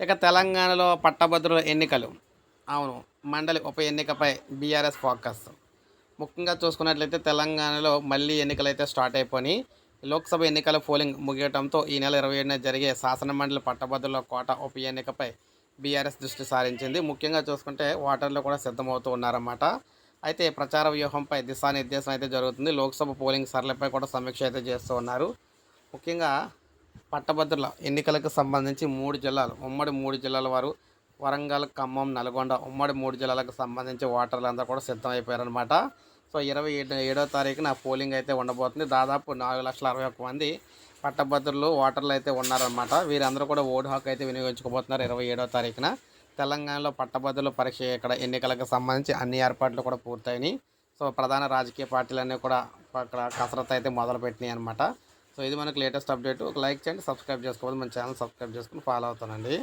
ఇక తెలంగాణలో పట్టభద్రుల ఎన్నికలు. అవును మండలి ఉప ఎన్నికపై బీఆర్ఎస్ ఫోకస్. ముఖ్యంగా చూసుకున్నట్లయితే తెలంగాణలో మళ్ళీ ఎన్నికలు అయితే స్టార్ట్ అయిపోయి లోక్సభ ఎన్నికల పోలింగ్ ముగియడంతో ఈ నెల ఇరవై ఏడున జరిగే శాసన మండలి పట్టభద్రుల కోట ఉప ఎన్నికపై బీఆర్ఎస్ దృష్టి సారించింది. ముఖ్యంగా చూసుకుంటే ఓటర్లు కూడా సిద్ధమవుతూ ఉన్నారన్నమాట. అయితే ప్రచార వ్యూహంపై దిశానిర్దేశం అయితే జరుగుతుంది. లోక్సభ పోలింగ్ సరళిపై కూడా సమీక్ష అయితే చేస్తూ ఉన్నారు. ముఖ్యంగా పట్టభద్రుల ఎన్నికలకు సంబంధించి మూడు జిల్లాలు ఉమ్మడి మూడు జిల్లాల వారు వరంగల్ ఖమ్మం నల్గొండ ఉమ్మడి మూడు జిల్లాలకు సంబంధించి ఓటర్లు అందరూ కూడా సిద్ధం సో ఇరవై ఏడు ఏడో తారీఖున పోలింగ్ అయితే ఉండబోతుంది. దాదాపు నాలుగు లక్షల అరవై ఒక్క మంది పట్టభద్రులు ఓటర్లు అయితే ఉన్నారనమాట వీరందరూ కూడా ఓటు హక్కు అయితే వినియోగించుకోబోతున్నారు ఇరవై ఏడో తారీఖున. తెలంగాణలో పట్టభద్రుల పరీక్ష ఇక్కడ ఎన్నికలకు సంబంధించి అన్ని ఏర్పాట్లు కూడా పూర్తయినాయి. సో ప్రధాన రాజకీయ పార్టీలన్నీ కూడా అక్కడ కసరత్తు అయితే మొదలుపెట్టినాయి అనమాట సో ఇది మనకు లేటెస్ట్ అప్డేట్. ఒక లైక్ చేయండి సబ్స్క్రైబ్ చేసుకోవాలి మన ఛానల్ సబ్స్క్రైబ్ చేసుకుని ఫాలో అవుతానండి.